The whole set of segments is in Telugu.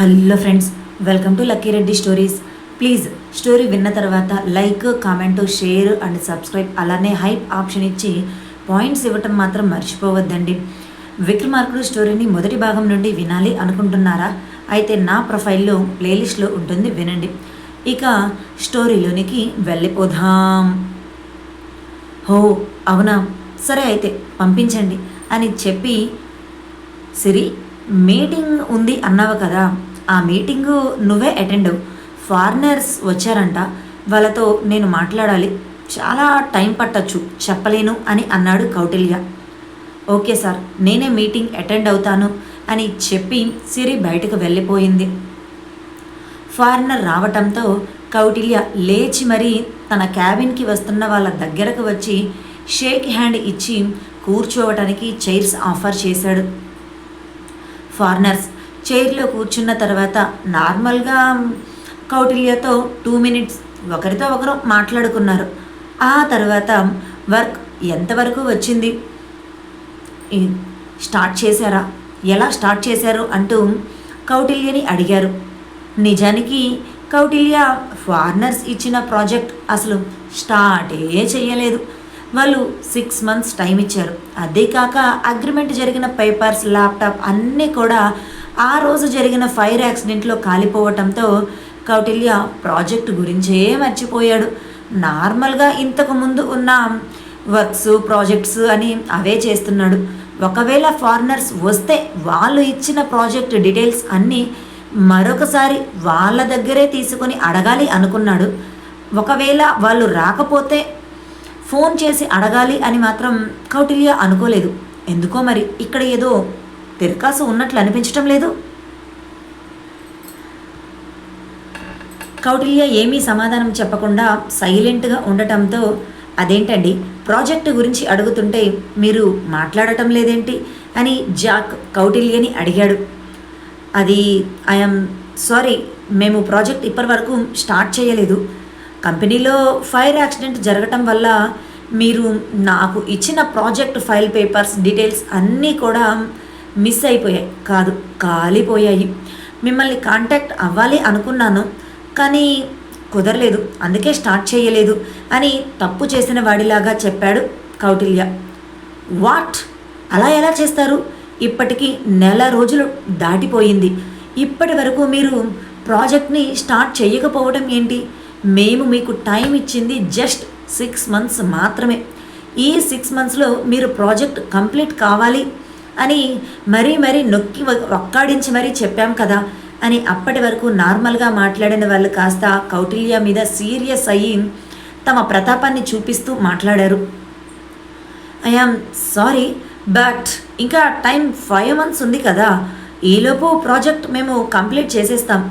Hello friends welcome to Lucky Reddy stories please story విన్న తర్వాత like comment share and subscribe అలానే హైప్ ఆప్షన్ ఇచ్చి పాయింట్స్ ఇవ్వటం మాత్రం మర్చిపోవద్దండి. విక్రమార్కుడు స్టోరీని మొదటి భాగం నుండి వినాలి అనుకుంటున్నారా? అయితే నా ప్రొఫైల్లో ప్లేలిస్ట్లో ఉంటుంది వినండి. ఇక స్టోరీలోనికి వెళ్ళిపోదాం. హో అవునా? సరే అయితే పంపించండి అని చెప్పి సిరి మీటింగ్ ఉంది అన్నావు కదా? ఆ మీటింగు నువ్వే అటెండ్. ఫారినర్స్ వచ్చారంట. వాళ్ళతో నేను మాట్లాడాలి. చాలా టైం పట్టచ్చు. చెప్పలేను అని అన్నాడు కౌటిల్య. ఓకే సార్ నేనే మీటింగ్ అటెండ్ అవుతాను అని చెప్పి సిరి బయటకు వెళ్ళిపోయింది. ఫారినర్ రావటంతో కౌటిల్య లేచి మరీ తన క్యాబిన్కి వస్తున్న వాళ్ళ దగ్గరకు వచ్చి షేక్ హ్యాండ్ ఇచ్చి కూర్చోవటానికి చైర్స్ ఆఫర్ చేశాడు. ఫారినర్స్ చైర్లో కూర్చున్న తర్వాత నార్మల్గా కౌటిల్యతో టూ మినిట్స్ ఒకరితో ఒకరు మాట్లాడుకున్నారు. ఆ తర్వాత వర్క్ ఎంతవరకు వచ్చింది? స్టార్ట్ చేశారా? ఎలా స్టార్ట్ చేశారు? అంటూ కౌటిల్యని అడిగారు. నిజానికి కౌటిల్య ఫారినర్స్ ఇచ్చిన ప్రాజెక్ట్ అసలు స్టార్టే చేయలేదు వాళ్ళు సిక్స్ మంత్స్ టైం ఇచ్చారు. అదే కాక అగ్రిమెంట్ జరిగిన పేపర్స్ ల్యాప్టాప్ అన్నీ కూడా ఆ రోజు జరిగిన ఫైర్ యాక్సిడెంట్లో కాలిపోవటంతో కౌటిల్య ప్రాజెక్ట్ గురించే మర్చిపోయాడు. నార్మల్గా ఇంతకు ముందు ఉన్న వర్క్స్ ప్రాజెక్ట్స్ అని అవే చేస్తున్నాడు. ఒకవేళ ఫారినర్స్ వస్తే వాళ్ళు ఇచ్చిన ప్రాజెక్ట్ డీటెయిల్స్ అన్నీ మరొకసారి వాళ్ళ దగ్గరే తీసుకొని అడగాలి అనుకున్నాడు. ఒకవేళ వాళ్ళు రాకపోతే ఫోన్ చేసి అడగాలి అని మాత్రం కౌటిల్య అనుకోలేదు. ఎందుకో మరి ఇక్కడ ఏదో తిరకాసు ఉన్నట్లు అనిపించటం లేదు. కౌటిల్య ఏమీ సమాధానం చెప్పకుండా సైలెంట్గా ఉండటంతో అదేంటండి ప్రాజెక్టు గురించి అడుగుతుంటే మీరు మాట్లాడటం లేదేంటి? అని జాక్ కౌటిల్యని అడిగాడు. అది ఐఎమ్ సారీ మేము ప్రాజెక్ట్ ఇప్పటి వరకు స్టార్ట్ చేయలేదు. కంపెనీలో ఫైర్ యాక్సిడెంట్ జరగటం వల్ల మీరు నాకు ఇచ్చిన ప్రాజెక్ట్ ఫైల్ పేపర్స్ డీటెయిల్స్ అన్నీ కూడా మిస్ అయిపోయాయి. కాదు కాలిపోయాయి. మిమ్మల్ని కాంటాక్ట్ అవ్వాలి అనుకున్నాను కానీ కుదరలేదు. అందుకే స్టార్ట్ చేయలేదు అని తప్పు చేసిన వాడిలాగా చెప్పాడు కౌటిల్య. వాట్ అలా ఎలా చేస్తారు? ఇప్పటికి నెల రోజులు దాటిపోయింది. ఇప్పటి వరకు మీరు ప్రాజెక్ట్ని స్టార్ట్ చేయకపోవడం ఏంటి? మేము మీకు టైం ఇచ్చింది జస్ట్ సిక్స్ మంత్స్ మాత్రమే. ఈ సిక్స్ మంత్స్లో మీరు ప్రాజెక్ట్ కంప్లీట్ కావాలి. అని మరీ మరీ నొక్కి ఒక్కాడించి మరీ చెప్పాం కదా అని అప్పటి వరకు నార్మల్గా మాట్లాడిన వాళ్ళు కాస్త కౌటిల్య మీద సీరియస్ అయ్యి తమ ప్రతాపాన్ని చూపిస్తూ మాట్లాడారు. ఐఆమ్ సారీ బట్ ఇంకా టైం ఫైవ్ మంత్స్ ఉంది కదా. ఈలోపు ప్రాజెక్ట్ మేము కంప్లీట్ చేసేస్తాం.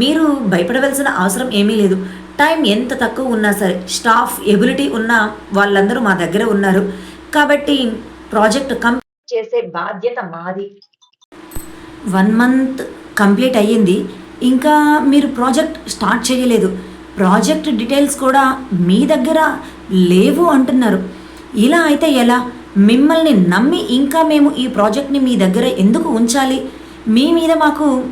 మీరు భయపడవలసిన అవసరం ఏమీ లేదు. టైం ఎంత తక్కువ ఉన్నా సరే స్టాఫ్ ఎబిలిటీ ఉన్న వాళ్ళందరూ మా దగ్గర ఉన్నారు. కాబట్టి ప్రాజెక్ట్ కం చేసే బాధ్యత మాది. వన్ మంత్ కంప్లీట్ అయ్యింది. ఇంకా మీరు ప్రాజెక్ట్ స్టార్ట్ చేయలేదు. ప్రాజెక్ట్ డీటెయిల్స్ కూడా మీ దగ్గర లేవు అంటున్నారు. ఇలా అయితే ఎలా? మిమ్మల్ని నమ్మి ఇంకా మేము ఈ ప్రాజెక్ట్ని మీ దగ్గర ఎందుకు ఉంచాలి? మీ మీద మాకు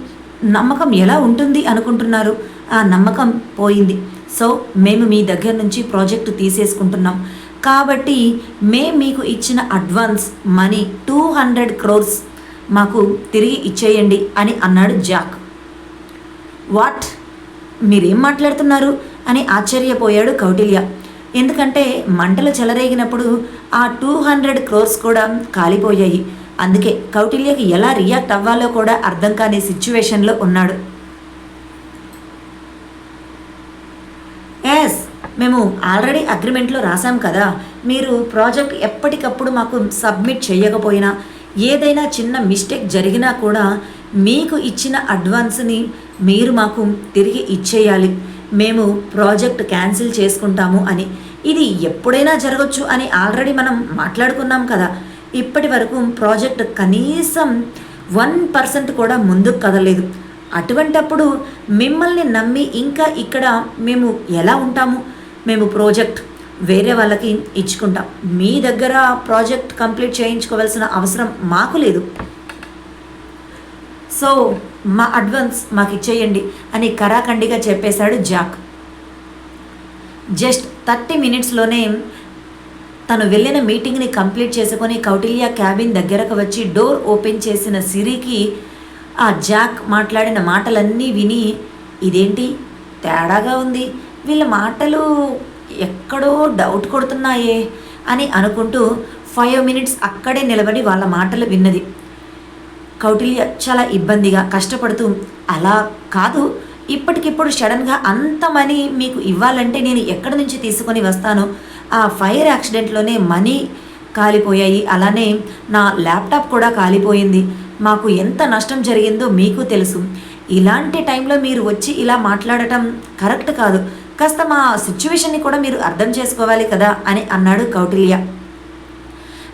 నమ్మకం ఎలా ఉంటుంది అనుకుంటున్నారు? ఆ నమ్మకం పోయింది. సో మేము మీ దగ్గర నుంచి ప్రాజెక్టు తీసేసుకుంటున్నాం. కాబట్టి మేము మీకు ఇచ్చిన advance money two hundred crores మాకు తిరిగి ఇచ్చేయండి అని అన్నాడు జాక్. వాట్? మీరేం మాట్లాడుతున్నారు? అని ఆశ్చర్యపోయాడు కౌటిల్య. ఎందుకంటే మంటలు చెలరేగినప్పుడు ఆ టూ హండ్రెడ్ క్రోర్స్ కూడా కాలిపోయాయి. అందుకే కౌటిల్యకి ఎలా రియాక్ట్ అవ్వాలో కూడా అర్థం కాని సిచ్యువేషన్లో ఉన్నాడు. మేము ఆల్రెడీ అగ్రిమెంట్లో రాసాం కదా. మీరు ప్రాజెక్ట్ ఎప్పటికప్పుడు మాకు సబ్మిట్ చేయకపోయినా ఏదైనా చిన్న మిస్టేక్ జరిగినా కూడా మీకు ఇచ్చిన అడ్వాన్స్ని మీరు మాకు తిరిగి ఇచ్చేయాలి. మేము ప్రాజెక్ట్ క్యాన్సిల్ చేసుకుంటాము అని. ఇది ఎప్పుడైనా జరగచ్చు అని ఆల్రెడీ మనం మాట్లాడుకున్నాం కదా. ఇప్పటి వరకు ప్రాజెక్ట్ కనీసం వన్ పర్సెంట్ కూడా ముందుకు కదలేదు అటువంటప్పుడు మిమ్మల్ని నమ్మి ఇంకా ఇక్కడ మేము ఎలా ఉంటాము? మేము ప్రాజెక్ట్ వేరే వాళ్ళకి ఇచ్చుకుంటాం. మీ దగ్గర ప్రాజెక్ట్ కంప్లీట్ చేయించుకోవాల్సిన అవసరం మాకు లేదు. సో మా అడ్వాన్స్ మాకు ఇచ్చేయండి అని కరాఖండిగా చెప్పేశాడు జాక్. జస్ట్ థర్టీ మినిట్స్లోనే తను వెళ్ళిన మీటింగ్ని కంప్లీట్ చేసుకొని కౌటిల్య క్యాబిన్ దగ్గరకు వచ్చి డోర్ ఓపెన్ చేసిన సిరికి ఆ జాక్ మాట్లాడిన మాటలన్నీ విని ఇదేంటి? తేడాగా ఉంది. వీళ్ళ మాటలు ఎక్కడో డౌట్ కొడుతున్నాయే అని అనుకుంటూ ఫైవ్ మినిట్స్ అక్కడే నిలబడి వాళ్ళ మాటలు విన్నది. కౌటిల్య చాలా ఇబ్బందిగా కష్టపడుతూ అలా కాదు. ఇప్పటికిప్పుడు సడన్గా అంత మనీ మీకు ఇవ్వాలంటే నేను ఎక్కడి నుంచి తీసుకొని వస్తాను? ఆ ఫైర్ యాక్సిడెంట్లోనే మనీ కాలిపోయాయి. అలానే నా ల్యాప్టాప్ కూడా కాలిపోయింది. మాకు ఎంత నష్టం జరిగిందో మీకు తెలుసు. ఇలాంటి టైంలో మీరు వచ్చి ఇలా మాట్లాడటం కరెక్ట్ కాదు. కాస్త మా సిచ్యువేషన్ని కూడా మీరు అర్థం చేసుకోవాలి కదా అని అన్నాడు కౌటిల్య.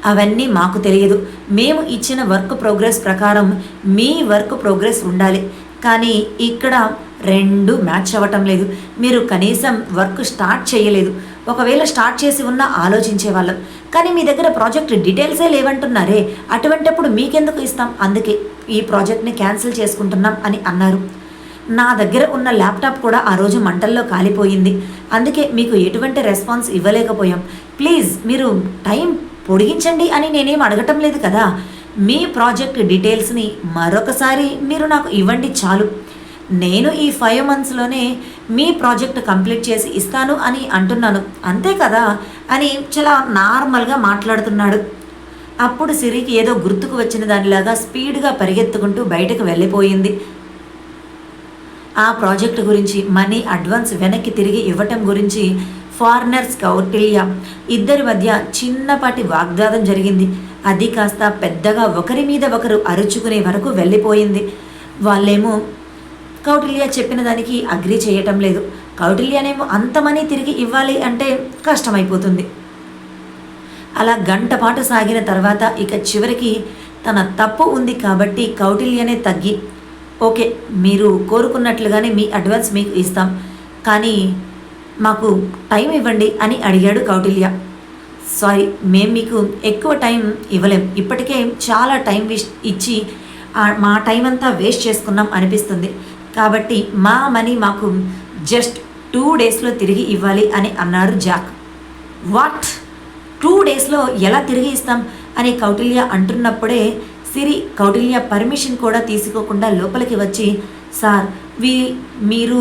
అవన్నీ మాకు తెలియదు. మేము ఇచ్చిన వర్క్ ప్రోగ్రెస్ ప్రకారం మీ వర్క్ ప్రోగ్రెస్ ఉండాలి. కానీ ఇక్కడ రెండు మ్యాచ్ అవ్వటం లేదు. మీరు కనీసం వర్క్ స్టార్ట్ చేయలేదు. ఒకవేళ స్టార్ట్ చేసి ఉన్నా ఆలోచించే వాళ్ళం. కానీ మీ దగ్గర ప్రాజెక్ట్ డీటెయిల్సే లేవంటున్నారే. అటువంటప్పుడు మీకెందుకు ఇస్తాం? అందుకే ఈ ప్రాజెక్ట్ని క్యాన్సిల్ చేసుకుంటున్నాం అని అన్నారు. నా దగ్గర ఉన్న ల్యాప్టాప్ కూడా ఆ రోజు మంటల్లో కాలిపోయింది. అందుకే మీకు ఎటువంటి రెస్పాన్స్ ఇవ్వలేకపోయాం. ప్లీజ్ మీరు టైం పొడిగించండి అని నేనేం అడగటం లేదు కదా. మీ ప్రాజెక్ట్ డీటెయిల్స్ని మరొకసారి మీరు నాకు ఇవ్వండి చాలు. నేను ఈ ఫైవ్ మంత్స్లోనే మీ ప్రాజెక్ట్ కంప్లీట్ చేసి ఇస్తాను అని అంటున్నాను. అంతే కదా? అని చాలా నార్మల్గా మాట్లాడుతున్నాడు. అప్పుడు సిరికి ఏదో గుర్తుకు వచ్చిన దానిలాగా స్పీడ్గా పరిగెత్తుకుంటూ బయటకు వెళ్ళిపోయింది. ఆ ప్రాజెక్ట్ గురించి మనీ అడ్వాన్స్ వెనక్కి తిరిగి ఇవ్వటం గురించి ఫారినర్స్ కౌటిల్య ఇద్దరి మధ్య చిన్నపాటి వాగ్దాదం జరిగింది. అది కాస్త పెద్దగా ఒకరి మీద ఒకరు అరుచుకునే వరకు వెళ్ళిపోయింది. వాళ్ళేమో కౌటిల్య చెప్పిన దానికి అగ్రి చేయటం లేదు. కౌటిల్యనేమో అంత మనీ తిరిగి ఇవ్వాలి అంటే కష్టమైపోతుంది. అలా గంట పాటు సాగిన తర్వాత ఇక చివరికి తన తప్పు ఉంది కాబట్టి కౌటిల్యనే తగ్గి ఓకే మీరు కోరుకున్నట్లుగానే మీ అడ్వాన్స్ మీకు ఇస్తాం. కానీ మాకు టైం ఇవ్వండి అని అడిగాడు కౌటిల్య. సారీ మేము మీకు ఎక్కువ టైం ఇవ్వలేం. ఇప్పటికే చాలా టైం వేస్ట్ ఇచ్చి మా టైం అంతా వేస్ట్ చేసుకున్నాం అనిపిస్తుంది. కాబట్టి మా మనీ మాకు జస్ట్ టూ డేస్లో తిరిగి ఇవ్వాలి అని అన్నారు జాక్. వాట్? టూ డేస్లో ఎలా తిరిగి ఇస్తాం? అని కౌటిల్య అంటున్నప్పుడే సిరి కౌటిల్య పర్మిషన్ కూడా తీసుకోకుండా లోపలికి వచ్చి సార్ వీ మీరు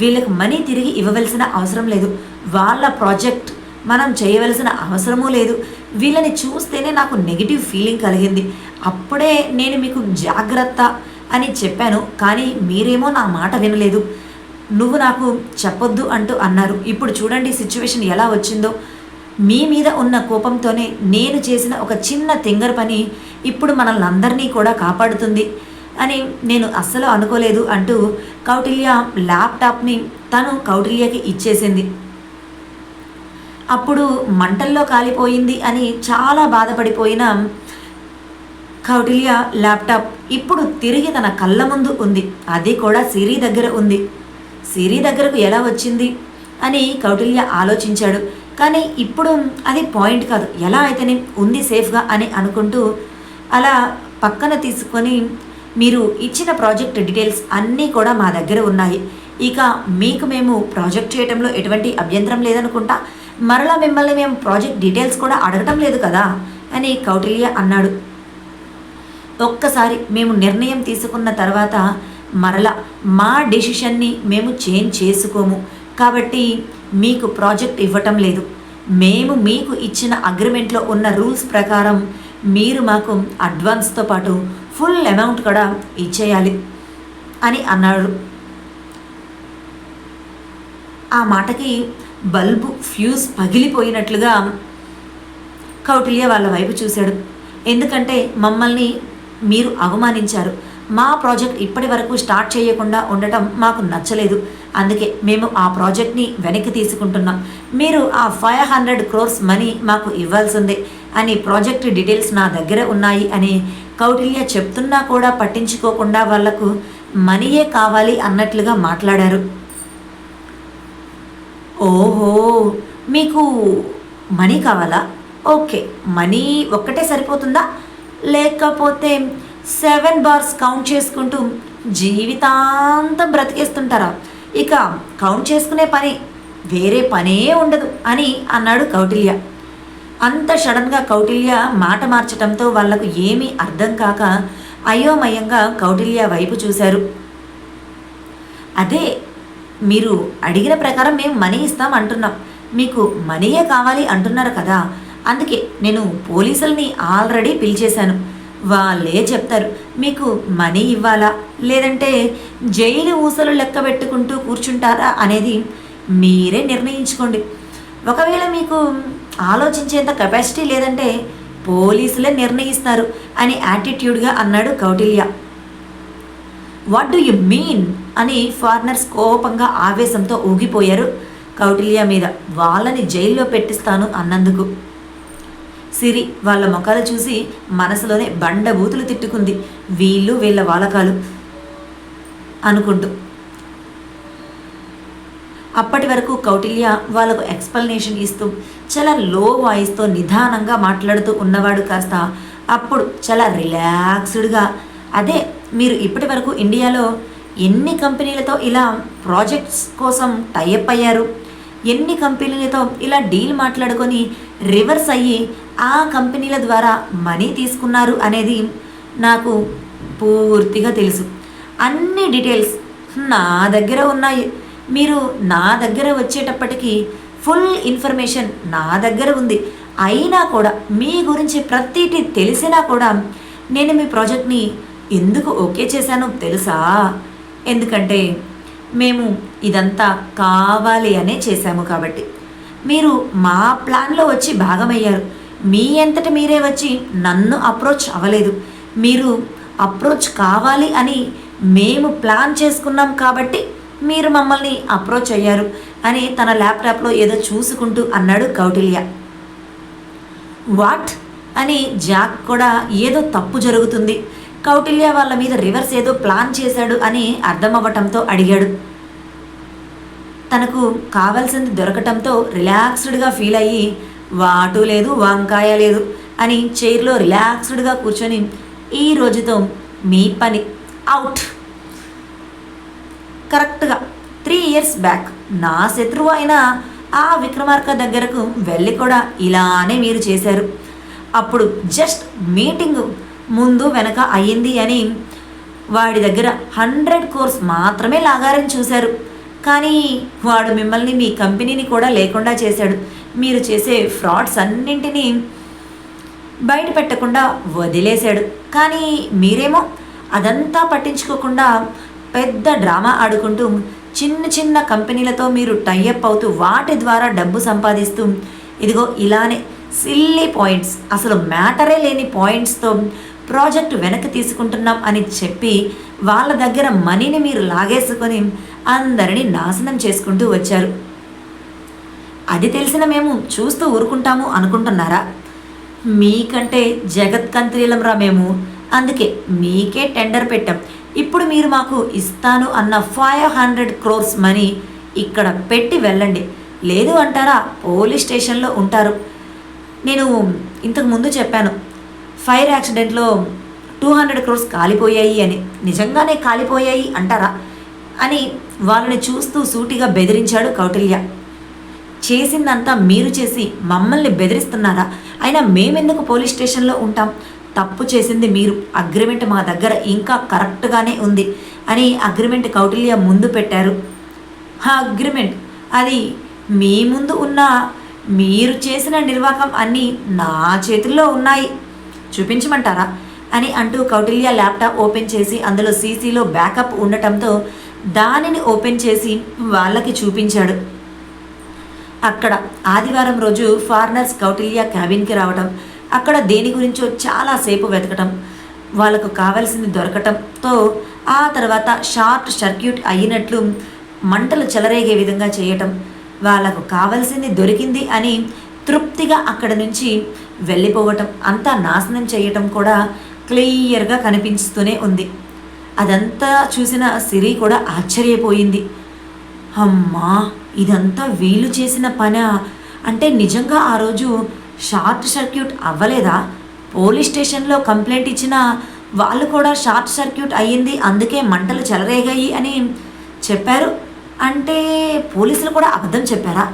వీళ్ళకి మనీ తిరిగి ఇవ్వవలసిన అవసరం లేదు. వాళ్ళ ప్రాజెక్ట్ మనం చేయవలసిన అవసరమూ లేదు. వీళ్ళని చూస్తేనే నాకు నెగిటివ్ ఫీలింగ్ కలిగింది. అప్పుడే నేను మీకు జాగ్రత్త అని చెప్పాను కానీ మీరేమో నా మాట వినలేదు. నువ్వు నాకు చెప్పొద్దు అంటూ అన్నారు. ఇప్పుడు చూడండి సిచ్యువేషన్ ఎలా వచ్చిందో. మీ మీద ఉన్న కోపంతోనే నేను చేసిన ఒక చిన్న తింగర్ పని ఇప్పుడు మనల్ని అందరినీ కూడా కాపాడుతుంది అని నేను అస్సలు అనుకోలేదు అంటూ కౌటిల్య ల్యాప్టాప్ని తను కౌటిల్యకి ఇచ్చేసింది. అప్పుడు మంటల్లో కాలిపోయింది అని చాలా బాధపడిపోయిన కౌటిల్య ల్యాప్టాప్ ఇప్పుడు తిరిగి తన కళ్ళ ముందు ఉంది. అది కూడా సిరి దగ్గర ఉంది. సిరి దగ్గరకు ఎలా వచ్చింది అని కౌటిల్య ఆలోచించాడు. కానీ ఇప్పుడు అది పాయింట్ కాదు. ఎలా అయితేనే ఉంది సేఫ్గా అని అనుకుంటూ అలా పక్కన తీసుకొని మీరు ఇచ్చిన ప్రాజెక్ట్ డీటెయిల్స్ అన్నీ కూడా మా దగ్గర ఉన్నాయి. ఇక మీకు మేము ప్రాజెక్ట్ చేయడంలో ఎటువంటి అభ్యంతరం లేదనుకుంటా. మరలా మిమ్మల్ని మేము ప్రాజెక్ట్ డీటెయిల్స్ కూడా అడగటం లేదు కదా అని కౌటిల్య అన్నాడు. ఒక్కసారి మేము నిర్ణయం తీసుకున్న తర్వాత మరల మా డెసిషన్ని మేము చేంజ్ చేసుకోము. కాబట్టి మీకు ప్రాజెక్ట్ ఇవ్వటం లేదు. మేము మీకు ఇచ్చిన అగ్రిమెంట్లో ఉన్న రూల్స్ ప్రకారం మీరు మాకు అడ్వాన్స్తో పాటు ఫుల్ అమౌంట్ కూడా ఇచ్చేయాలి అని అన్నాడు ఆ మాటకి బల్బు ఫ్యూజ్ పగిలిపోయినట్లుగా కౌటిల్య వాళ్ళ వైపు చూశాడు. ఎందుకంటే మమ్మల్ని మీరు అవమానించారు. మా ప్రాజెక్ట్ ఇప్పటి వరకు స్టార్ట్ చేయకుండా ఉండటం మాకు నచ్చలేదు. అందుకే మేము ఆ ప్రాజెక్ట్ని వెనక్కి తీసుకుంటున్నాం. మీరు ఆ ఫైవ్ హండ్రెడ్ క్రోర్స్ మనీ మాకు ఇవ్వాల్సిందే అని ప్రాజెక్ట్ డీటెయిల్స్ నా దగ్గర ఉన్నాయి అని కౌటిల్య చెప్తున్నా కూడా పట్టించుకోకుండా వాళ్ళకు మనీయే కావాలి అన్నట్లుగా మాట్లాడారు. ఓహో మీకు మనీ కావాలా? ఓకే మనీ ఒక్కటే సరిపోతుందా? లేకపోతే సెవెన్ బార్స్ కౌంట్ చేసుకుంటూ జీవితాంతం బ్రతికేస్తుంటారా? ఇక కౌంట్ చేసుకునే పని వేరే పనే ఉండదు అని అన్నాడు కౌటిల్య. అంత సడన్గా కౌటిల్య మాట మార్చటంతో వాళ్ళకు ఏమీ అర్థం కాక అయోమయంగా కౌటిల్య వైపు చూశారు. అదే మీరు అడిగిన ప్రకారం మేము మనీ ఇస్తాం అంటున్నాం. మీకు మనీయే కావాలి అంటున్నారు కదా అందుకే నేను పోలీసుల్ని ఆల్రెడీ పిలిచేశాను. వాళ్ళే చెప్తారు. మీకు మనీ ఇవ్వాలా? లేదంటే జైలు ఊసలు లెక్క పెట్టుకుంటూ కూర్చుంటారా అనేది మీరే నిర్ణయించుకోండి. ఒకవేళ మీకు ఆలోచించేంత కెపాసిటీ లేదంటే పోలీసులే నిర్ణయిస్తారు అని యాటిట్యూడ్గా అన్నాడు Kautilya. What do you mean అని ఫారినర్స్ కోపంగా ఆవేశంతో ఊగిపోయారు కౌటిల్య మీద. వాళ్ళని జైల్లో పెట్టిస్తాను అన్నందుకు. సిరి వాళ్ళ ముఖాలు చూసి మనసులోనే బండబూతులు తిట్టుకుంది. వీళ్ళు వీళ్ళ వాలకాలు అనుకుంటూ. అప్పటి వరకు కౌటిల్య వాళ్ళకు ఎక్స్ప్లెనేషన్ ఇస్తూ చాలా లో వాయిస్తో నిదానంగా మాట్లాడుతూ ఉన్నవాడు కాస్త అప్పుడు చాలా రిలాక్స్డ్గా. అదే మీరు ఇప్పటి వరకు ఇండియాలో ఎన్ని కంపెనీలతో ఇలా ప్రాజెక్ట్స్ కోసం టైఅప్ అయ్యారు? ఎన్ని కంపెనీలతో ఇలా డీల్ మాట్లాడుకొని రివర్స్ అయ్యి ఆ కంపెనీల ద్వారా మనీ తీసుకున్నారు అనేది నాకు పూర్తిగా తెలుసు. అన్ని డీటెయిల్స్ నా దగ్గర ఉన్నాయి. మీరు నా దగ్గర వచ్చేటప్పటికి ఫుల్ ఇన్ఫర్మేషన్ నా దగ్గర ఉంది. అయినా కూడా మీ గురించి ప్రతిటి తెలిసినా కూడా నేను మీ ప్రాజెక్ట్ని ఎందుకు ఓకే చేశానో తెలుసా? ఎందుకంటే మేము ఇదంతా కావాలి అనే చేశాము కాబట్టి. మీరు మా ప్లాన్లో వచ్చి భాగమయ్యారు. మీ అంతట మీరే వచ్చి నన్ను అప్రోచ్ అవ్వలేదు. మీరు అప్రోచ్ కావాలి అని మేము ప్లాన్ చేసుకున్నాం కాబట్టి మీరు మమ్మల్ని అప్రోచ్ అయ్యారు అని తన ల్యాప్టాప్లో ఏదో చూసుకుంటూ అన్నాడు కౌటిల్య. వాట్? అని జాక్ కూడా ఏదో తప్పు జరుగుతుంది. కౌటిల్య వాళ్ళ మీద రివర్స్ ఏదో ప్లాన్ చేశాడు అని అర్థమవ్వటంతో అడిగాడు. తనకు కావాల్సింది దొరకటంతో రిలాక్స్డ్గా ఫీల్ అయ్యి వాటు లేదు వంకాయ లేదు అని చైర్లో రిలాక్స్డ్గా కూర్చొని ఈ రోజుతో మీ పని అవుట్. కరెక్ట్గా త్రీ ఇయర్స్ బ్యాక్ నా శత్రువు అయిన ఆ విక్రమార్క దగ్గరకు వెళ్ళి కూడా ఇలానే మీరు చేశారు. అప్పుడు జస్ట్ మీటింగ్ ముందు వెనక అయ్యింది అని వాడి దగ్గర హండ్రెడ్ కోర్స్ మాత్రమే లాగారని చూశారు. కానీ వాడు మిమ్మల్ని మీ కంపెనీని కూడా లేకుండా చేశాడు. మీరు చేసే ఫ్రాడ్స్ అన్నింటినీ బయట పెట్టకుండా వదిలేశాడు. కానీ మీరేమో అదంతా పట్టించుకోకుండా పెద్ద డ్రామా ఆడుకుంటూ చిన్న చిన్న కంపెనీలతో మీరు టైఅప్ అవుతూ వాటి ద్వారా డబ్బు సంపాదిస్తూ ఇదిగో ఇలానే సిల్లీ పాయింట్స్ అసలు మ్యాటరే లేని పాయింట్స్తో ప్రాజెక్ట్ వెనక్కి తీసుకుంటున్నాం అని చెప్పి వాళ్ళ దగ్గర మనీని మీరు లాగేసుకొని అందరినీ నాశనం చేసుకుంటూ వచ్చారు. అది తెలిసిన మేము చూస్తూ ఊరుకుంటాము అనుకుంటున్నారా? మీకంటే జగత్కంత్రీలం రా మేము. అందుకే మీకే టెండర్ పెట్టాం. ఇప్పుడు మీరు మాకు ఇస్తాను అన్న ఫైవ్ హండ్రెడ్ క్రోర్స్ మనీ ఇక్కడ పెట్టి వెళ్ళండి. లేదు అంటారా పోలీస్ స్టేషన్లో ఉంటారు. నేను ఇంతకు ముందు చెప్పాను ఫైర్ యాక్సిడెంట్లో టూ హండ్రెడ్ క్రోర్స్ కాలిపోయాయి అని. నిజంగానే కాలిపోయాయి అంటారా? అని వాళ్ళని చూస్తూ సూటిగా బెదిరించాడు కౌటిల్య. చేసిందంతా మీరు చేసి మమ్మల్ని బెదిరిస్తున్నారా? అయినా మేమెందుకు పోలీస్ స్టేషన్లో ఉంటాం? తప్పు చేసింది మీరు. అగ్రిమెంట్ మా దగ్గర ఇంకా కరెక్ట్గానే ఉంది అని అగ్రిమెంట్ కౌటిల్య ముందు పెట్టారు. ఆ అగ్రిమెంట్. అది మీ ముందు ఉన్న మీరు చేసిన నిర్వాహకం అన్నీ నా చేతుల్లో ఉన్నాయి. చూపించమంటారా? అని అంటూ కౌటిల్య ల్యాప్టాప్ ఓపెన్ చేసి అందులో సీసీలో బ్యాకప్ ఉండటంతో దానిని ఓపెన్ చేసి వాళ్ళకి చూపించాడు. అక్కడ ఆదివారం రోజు ఫారినర్స్ కౌటిల్య క్యాబిన్కి రావడం అక్కడ దేని గురించో చాలాసేపు వెతకటం వాళ్ళకు కావాల్సింది దొరకటంతో ఆ తర్వాత షార్ట్ సర్క్యూట్ అయినట్లు మంటలు చెలరేగే విధంగా చేయటం వాళ్ళకు కావలసింది దొరికింది అని తృప్తిగా అక్కడ నుంచి వెళ్ళిపోవటం అంతా నాశనం చేయటం కూడా క్లియర్గా కనిపిస్తూనే ఉంది. అదంతా చూసిన సిరి కూడా ఆశ్చర్యపోయింది. అమ్మా ఇదంతా వీలు చేసిన పని? అంటే నిజంగా ఆ రోజు షార్ట్ సర్క్యూట్ అవ్వలేదా? పోలీస్ స్టేషన్లో కంప్లైంట్ ఇచ్చిన వాళ్ళు కూడా షార్ట్ సర్క్యూట్ అయ్యింది అందుకే మంటలు చెలరేగాయి అని చెప్పారు. అంటే పోలీసులు కూడా అబద్ధం చెప్పారా?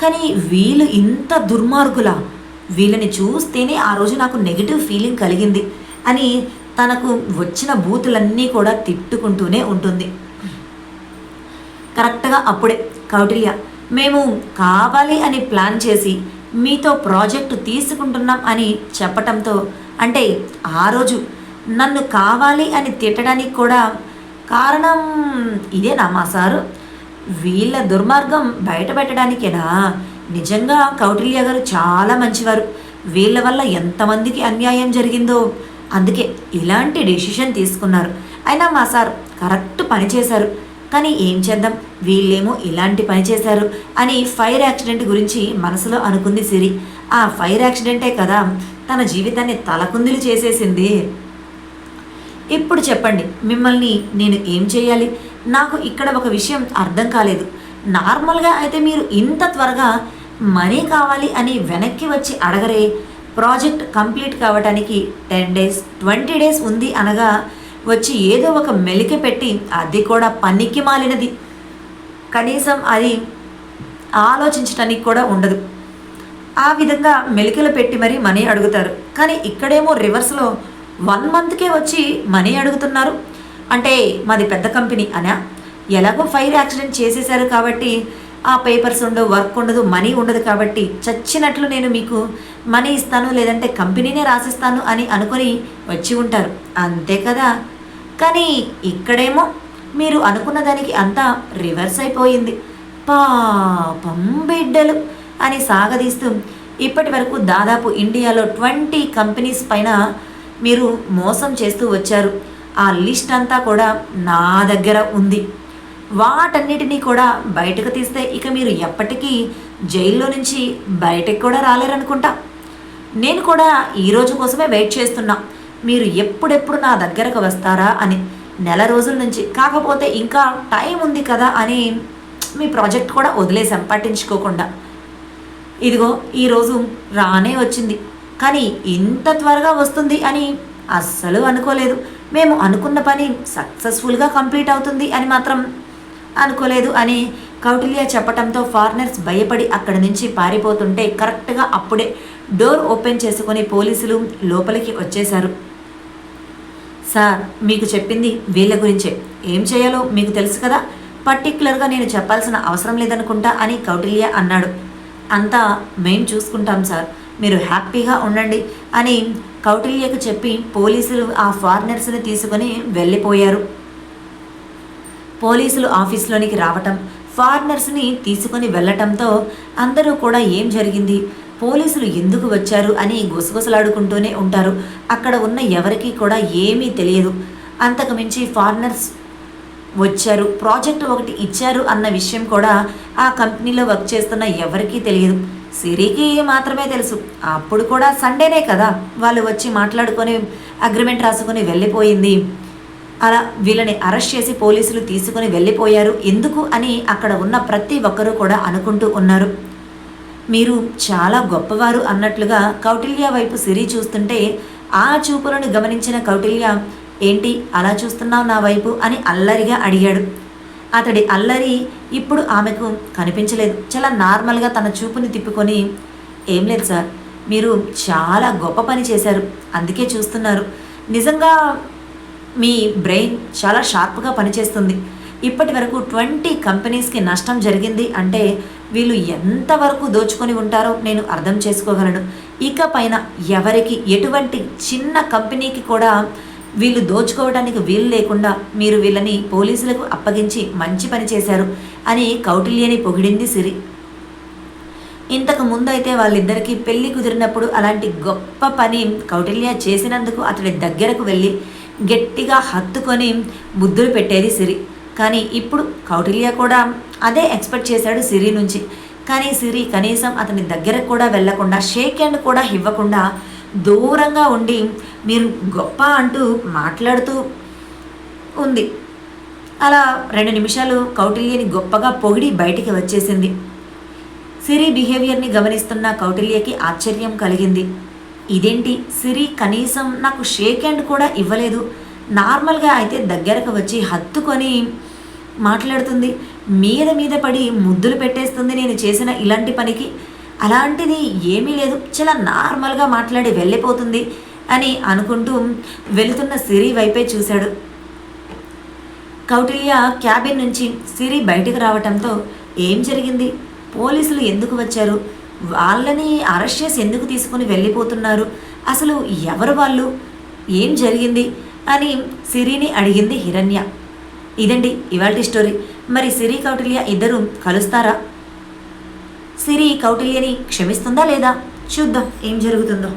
కానీ వీళ్ళు ఇంత దుర్మార్గుల. వీళ్ళని చూస్తేనే ఆ రోజు నాకు నెగిటివ్ ఫీలింగ్ కలిగింది అని తనకు వచ్చిన బూతులన్నీ కూడా తిట్టుకుంటూనే ఉంటుంది. కరెక్ట్గా అప్పుడే కౌటిల్య మేము కావాలి అని ప్లాన్ చేసి మీతో ప్రాజెక్టు తీసుకుంటున్నాం అని చెప్పటంతో అంటే ఆ రోజు నన్ను కావాలి అని తిట్టడానికి కూడా కారణం ఇదేనా మా సారు? వీళ్ళ దుర్మార్గం బయటపెట్టడానికేనా నిజంగా కౌటిల్య గారు చాలా మంచివారు. వీళ్ళ వల్ల ఎంతమందికి అన్యాయం జరిగిందో. అందుకే ఇలాంటి డెసిషన్ తీసుకున్నారు. అయినా మా సార్ కరెక్ట్ పని చేశారు. కానీ ఏం చేద్దాం? వీళ్ళేమో ఇలాంటి పని చేశారు అని ఫైర్ యాక్సిడెంట్ గురించి మనసులో అనుకుంది సిరి. ఆ ఫైర్ యాక్సిడెంటే కదా తన జీవితాన్ని తలకుందులు చేసేసింది. ఇప్పుడు చెప్పండి మిమ్మల్ని నేను ఏం చేయాలి? నాకు ఇక్కడ ఒక విషయం అర్థం కాలేదు. నార్మల్గా అయితే మీరు ఇంత త్వరగా మనీ కావాలి అని వెనక్కి వచ్చి అడగరే ప్రాజెక్ట్ కంప్లీట్ కావడానికి టెన్ డేస్ ట్వంటీ డేస్ ఉంది అనగా వచ్చి ఏదో ఒక మెలిక పెట్టి అది కూడా పనికి మాలినది. కనీసం అది ఆలోచించడానికి కూడా ఉండదు. ఆ విధంగా మెలికలు పెట్టి మరీ మనీ అడుగుతారు. కానీ ఇక్కడేమో రివర్స్లో వన్ మంత్కే వచ్చి మనీ అడుగుతున్నారు. అంటే మాది పెద్ద కంపెనీ అనా? ఎలాగో ఫైర్ యాక్సిడెంట్ చేసేశారు కాబట్టి ఆ పేపర్స్ ఉండవు వర్క్ ఉండదు మనీ ఉండదు కాబట్టి చచ్చినట్లు నేను మీకు మనీ ఇస్తాను లేదంటే కంపెనీనే రాసిస్తాను అని అనుకొని వచ్చి ఉంటారు. అంతే కదా? కానీ ఇక్కడేమో మీరు అనుకున్న దానికి అంతా రివర్స్ అయిపోయింది. పాపం బిడ్డలు అని సాగదీస్తూ ఇప్పటి వరకు దాదాపు ఇండియాలో ట్వంటీ కంపెనీస్ పైన మీరు మోసం చేస్తూ వచ్చారు. ఆ లిస్ట్ అంతా కూడా నా దగ్గర ఉంది. వాటన్నిటినీ కూడా బయటకు తీస్తే ఇక మీరు ఎప్పటికీ జైల్లో నుంచి బయటకు కూడా రాలేరనుకుంటా. నేను కూడా ఈ రోజు కోసమే వెయిట్ చేస్తున్నా. మీరు ఎప్పుడెప్పుడు నా దగ్గరకు వస్తారా అని. నెల రోజుల నుంచి. కాకపోతే ఇంకా టైం ఉంది కదా అని మీ ప్రాజెక్ట్ కూడా వదిలేసాం పట్టించుకోకుండా. ఇదిగో ఈరోజు రానే వచ్చింది. కానీ ఇంత త్వరగా వస్తుంది అని అస్సలు అనుకోలేదు. మేము అనుకున్న పని సక్సెస్ఫుల్గా కంప్లీట్ అవుతుంది అని మాత్రం అనుకోలేదు అని కౌటిల్య చెప్పటంతో ఫారినర్స్ భయపడి అక్కడి నుంచి పారిపోతుంటే కరెక్ట్గా అప్పుడే డోర్ ఓపెన్ చేసుకుని పోలీసులు లోపలికి వచ్చేశారు. సార్ మీకు చెప్పింది వీళ్ళ గురించే. ఏం చేయాలో మీకు తెలుసు కదా? పర్టిక్యులర్గా నేను చెప్పాల్సిన అవసరం లేదనుకుంటా అని కౌటిల్య అన్నాడు. అంతా మేం చూసుకుంటాం సార్. మీరు హ్యాపీగా ఉండండి అని కౌటిల్యకు చెప్పి పోలీసులు ఆ ఫారినర్స్ని తీసుకొని వెళ్ళిపోయారు. పోలీసులు ఆఫీస్లోనికి రావటం ఫారినర్స్ని తీసుకొని వెళ్ళటంతో అందరూ కూడా ఏం జరిగింది? పోలీసులు ఎందుకు వచ్చారు అని గుసగుసలాడుకుంటూనే ఉంటారు. అక్కడ ఉన్న ఎవరికీ కూడా ఏమీ తెలియదు. అంతకు మించి ఫారినర్స్ వచ్చారు. ప్రాజెక్ట్ ఒకటి ఇచ్చారు అన్న విషయం కూడా ఆ కంపెనీలో వర్క్ చేస్తున్న ఎవరికీ తెలియదు. సిరికి మాత్రమే తెలుసు. అప్పుడు కూడా సండేనే కదా. వాళ్ళు వచ్చి మాట్లాడుకొని అగ్రిమెంట్ రాసుకొని వెళ్ళిపోయింది. అలా వీళ్ళని అరెస్ట్ చేసి పోలీసులు తీసుకుని వెళ్ళిపోయారు. ఎందుకు అని అక్కడ ఉన్న ప్రతి ఒక్కరూ కూడా అనుకుంటూ ఉన్నారు. మీరు చాలా గొప్పవారు అన్నట్లుగా కౌటిల్య వైపు సిరి చూస్తుంటే ఆ చూపులను గమనించిన కౌటిల్య ఏంటి అలా చూస్తున్నావు నా వైపు? అని అల్లరిగా అడిగాడు. అతడి అల్లరి ఇప్పుడు ఆమెకు కనిపించలేదు. చాలా నార్మల్గా తన చూపుని తిప్పుకొని ఏం లేదు సార్ మీరు చాలా గొప్ప పని చేశారు. అందుకే చూస్తున్నారు. నిజంగా మీ బ్రెయిన్ చాలా షార్ప్గా పనిచేస్తుంది. ఇప్పటి వరకు ట్వంటీ కంపెనీస్కి నష్టం జరిగింది అంటే వీళ్ళు ఎంతవరకు దోచుకొని ఉంటారో నేను అర్థం చేసుకోగలను. ఇక పైన ఎవరికి ఎటువంటి చిన్న కంపెనీకి కూడా వీళ్ళు దోచుకోవడానికి వీలు లేకుండా మీరు వీళ్ళని పోలీసులకు అప్పగించి మంచి పని చేశారు అని కౌటిల్యని పొగిడింది సిరి. ఇంతకు ముందు అయితే వాళ్ళిద్దరికీ పెళ్ళి కుదిరినప్పుడు అలాంటి గొప్ప పని కౌటిల్య చేసినందుకు అతడి దగ్గరకు వెళ్ళి గట్టిగా హత్తుకొని బుద్ధులు పెట్టేది సిరి. కానీ ఇప్పుడు కౌటిల్య కూడా అదే ఎక్స్పెక్ట్ చేశాడు సిరి నుంచి. కానీ సిరి కనీసం అతని దగ్గరకు కూడా వెళ్ళకుండా షేక్ హ్యాండ్ కూడా ఇవ్వకుండా దూరంగా ఉండి మీరు గొప్ప అంటూ మాట్లాడుతూ ఉంది. అలా రెండు నిమిషాలు కౌటిల్యని గొప్పగా పొగిడి బయటికి వచ్చేసింది. సిరి బిహేవియర్ని గమనిస్తున్న కౌటిల్యకి ఆశ్చర్యం కలిగింది. ఇదేంటి? సిరి కనీసం నాకు షేక్ హ్యాండ్ కూడా ఇవ్వలేదు. నార్మల్గా అయితే దగ్గరకు వచ్చి హత్తుకొని మాట్లాడుతుంది. మీద మీద పడి ముద్దులు పెట్టేస్తుంది నేను చేసిన ఇలాంటి పనికి. అలాంటిది ఏమీ లేదు. చాలా నార్మల్గా మాట్లాడి వెళ్ళిపోతుంది అని అనుకుంటూ వెళుతున్న సిరి వైపే చూశాడు. కౌటిల్య క్యాబిన్ నుంచి సిరి బయటకు రావటంతో ఏం జరిగింది? పోలీసులు ఎందుకు వచ్చారు? వాళ్ళని అరెస్ట్ చేసి ఎందుకు తీసుకుని వెళ్ళిపోతున్నారు? అసలు ఎవరు వాళ్ళు? ఏం జరిగింది? అని సిరిని అడిగింది హిరణ్య. ఇదండి ఇవాల్టి స్టోరీ. మరి సిరి కౌటిల్య ఇద్దరు కలుస్తారా? సిరి కౌటిల్యని క్షమిస్తుందా లేదా? చూద్దాం ఏం జరుగుతుందో.